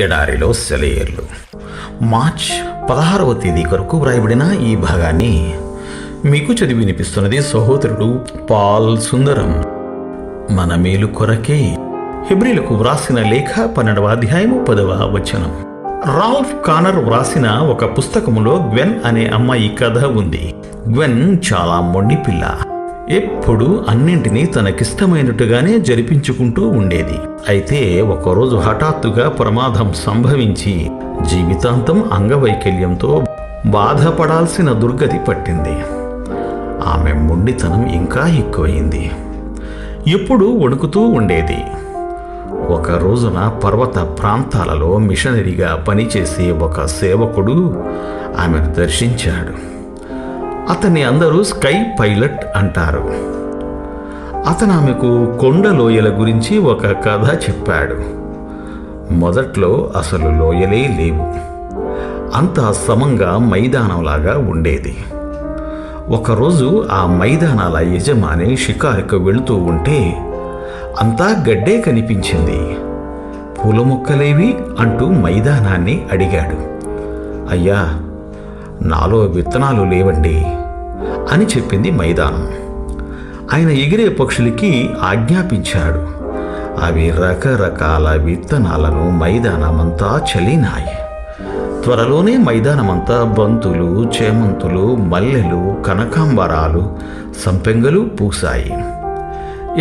ఎడారిలో సెలయేర్లు. మార్చ్ పదహారవ తేదీ కొరకు వ్రాయబడిన ఈ భాగాన్ని మీకు చదివి వినిపిస్తున్నది సహోదరుడు పాల్ సుందరం. మన మేలు కొరకే హెబ్రిలకు వ్రాసిన లేఖ పన్నెండవ అధ్యాయము పదవ వచనం. రాల్ఫ్ కానర్ వ్రాసిన ఒక పుస్తకములో గ్వెన్ అనే అమ్మాయి కథ ఉంది. గ్వెన్ చాలా మొండి పిల్ల ఎప్పుడు అన్నింటినీ తనకిష్టమైనట్టుగానే జరిపించుకుంటూ ఉండేది. అయితే ఒకరోజు హఠాత్తుగా ప్రమాదం సంభవించి జీవితాంతం అంగవైకల్యంతో బాధపడాల్సిన దుర్గతి పట్టింది. ఆమె మొండితనం ఇంకా ఎక్కువయింది ఎప్పుడు వణుకుతూ ఉండేది. ఒక రోజున పర్వత ప్రాంతాలలో మిషనరీగా పనిచేసే ఒక సేవకుడు ఆమెను దర్శించాడు. అతన్ని అందరూ స్కై పైలట్ అంటారు. అతను ఆమెకు కొండ లోయల గురించి ఒక కథ చెప్పాడు. మొదట్లో అసలు లోయలే లేవు. అంత సమంగా మైదానంలాగా ఉండేది. ఒకరోజు ఆ మైదానాల యజమాని షికారుకు వెళుతూ ఉంటే అంతా గడ్డే కనిపించింది. పూల మొక్కలేవి అంటూ మైదానాన్ని అడిగాడు. అయ్యా నాలో విత్తనాలు లేవండి అని చెప్పింది మైదానం. ఆయన ఎగిరే పక్షులకి ఆజ్ఞాపించాడు. అవి రకరకాల విత్తనాలను మైదానమంతా చలినాయి. త్వరలోనే మైదానమంతా బంతులు చేమంతులు మల్లెలు కనకాంబరాలు సంపెంగలు పూసాయి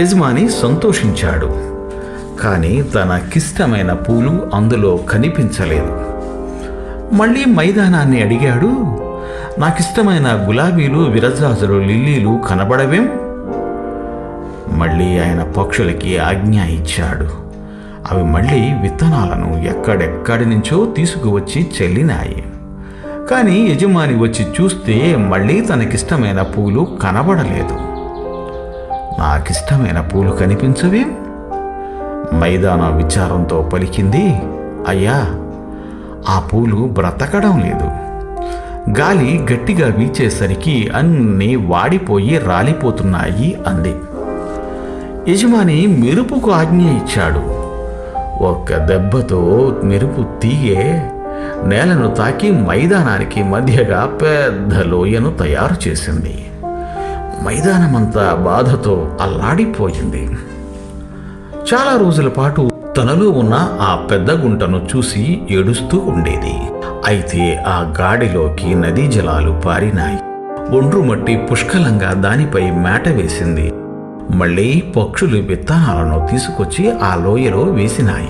యజమాని సంతోషించాడు. కానీ తనకిష్టమైన పూలు అందులో కనిపించలేదు. మళ్ళీ మైదానాన్ని అడిగాడు నాకిష్టమైన గులాబీలు విరజాజులు లిల్లీలు కనబడవేం? మళ్ళీ ఆయన పక్షులకి ఆజ్ఞ ఇచ్చాడు. అవి మళ్ళీ విత్తనాలను ఎక్కడెక్కడి నుంచో తీసుకువచ్చి చెల్లినాయి. కానీ యజమాని వచ్చి చూస్తే మళ్ళీ తనకిష్టమైన పూలు కనబడలేదు. నాకిష్టమైన పూలు కనిపించవేం? మైదాన విచారంతో పలికింది అయ్యా ఆ పూలు బ్రతకడం లేదు. గాలి గట్టిగా వీచేసరికి అన్నీ వాడిపోయి రాలిపోతున్నాయి అంది. యజమాని మెరుపుకు ఆజ్ఞ ఇచ్చాడు. ఒక్క దెబ్బతో మెరుపు తీగే నేలను తాకి మైదానానికి మధ్యగా పెద్ద లోయను తయారు చేసింది. మైదానమంతా బాధతో అల్లాడిపోయింది. చాలా రోజుల పాటు తనలో ఉన్న ఆ పెద్ద గుంటను చూసి ఏడుస్తూ ఉండేది. అయితే ఆ గాడిలోకి నదీ జలాలు పారినాయి. ఒండ్రు మట్టి పుష్కలంగా దానిపై మేట వేసింది. మళ్ళీ పక్షులు విత్తనాలను తీసుకొచ్చి ఆ లోయలో వేసినాయి.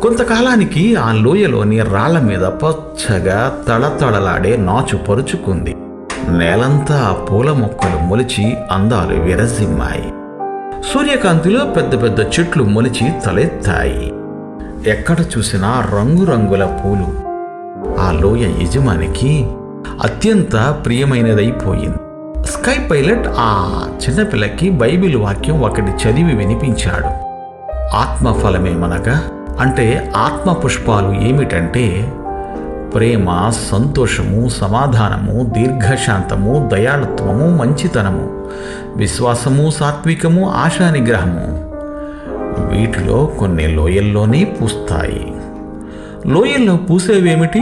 కొంతకాలానికి ఆ లోయలోని రాళ్ళ మీద పచ్చగా తళతళలాడే నాచు పరుచుకుంది. నేలంతా పూల మొక్కలు మొలిచి అందాలు విరజిమ్మాయి. సూర్యకాంతిలో పెద్ద పెద్ద చెట్లు మొలిచి తలెత్తాయి. ఎక్కడ చూసినా రంగురంగుల పూలు. ఆ లోయ యజమానికి అత్యంత ప్రియమైనదైపోయింది. స్కై పైలట్ ఆ చిన్నపిల్లకి బైబిల్ వాక్యం ఒకటి చదివి వినిపించాడు. ఆత్మఫలమేమనగా అంటే ఆత్మ పుష్పాలు ఏమిటంటే ప్రేమ సంతోషము సమాధానము దీర్ఘశాంతము దయాళత్వము మంచితనము విశ్వాసము సాత్వికము ఆశా నిగ్రహము వీటిలో కొన్ని లోయల్లోనే పూస్తాయి. లోయల్లో పూసేవేమిటి?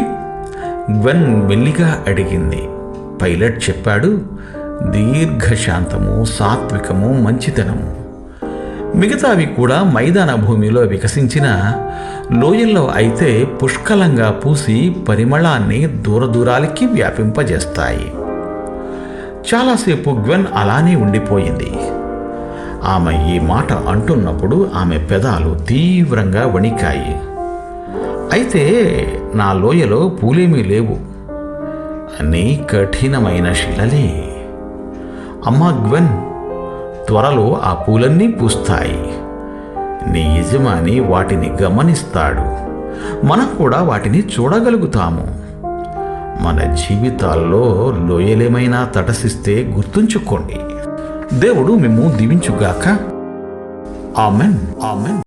గ్వెన్ మెల్లిగా అడిగింది. పైలట్ చెప్పాడు దీర్ఘశాంతము సాత్వికము మంచితనము. మిగతావి కూడా మైదాన భూమిలో వికసించిన లోయల్లో అయితే పుష్కలంగా పూసి పరిమళాన్ని దూరదూరాలకి వ్యాపింపజేస్తాయి. చాలాసేపు గ్వెన్ అలానే ఉండిపోయింది. ఆమె ఈ మాట అంటున్నప్పుడు ఆమె పెదాలు తీవ్రంగా వణికాయి. అయితే నా లోయలో పూలేమీ లేవు. అన్నీ కఠినమైన శిలలే. అమ్మా గ్వెన్ త్వరలో ఆ పూలన్నీ పూస్తాయి. నీ యజమాని వాటిని గమనిస్తాడు. మనం కూడా వాటిని చూడగలుగుతాము. మన జీవితాల్లో లోయలేమైనా తటసిస్తే గుర్తుంచుకోండి. దేవుడు మేము దీవించుగాక. ఆమెన్. ఆమెన్.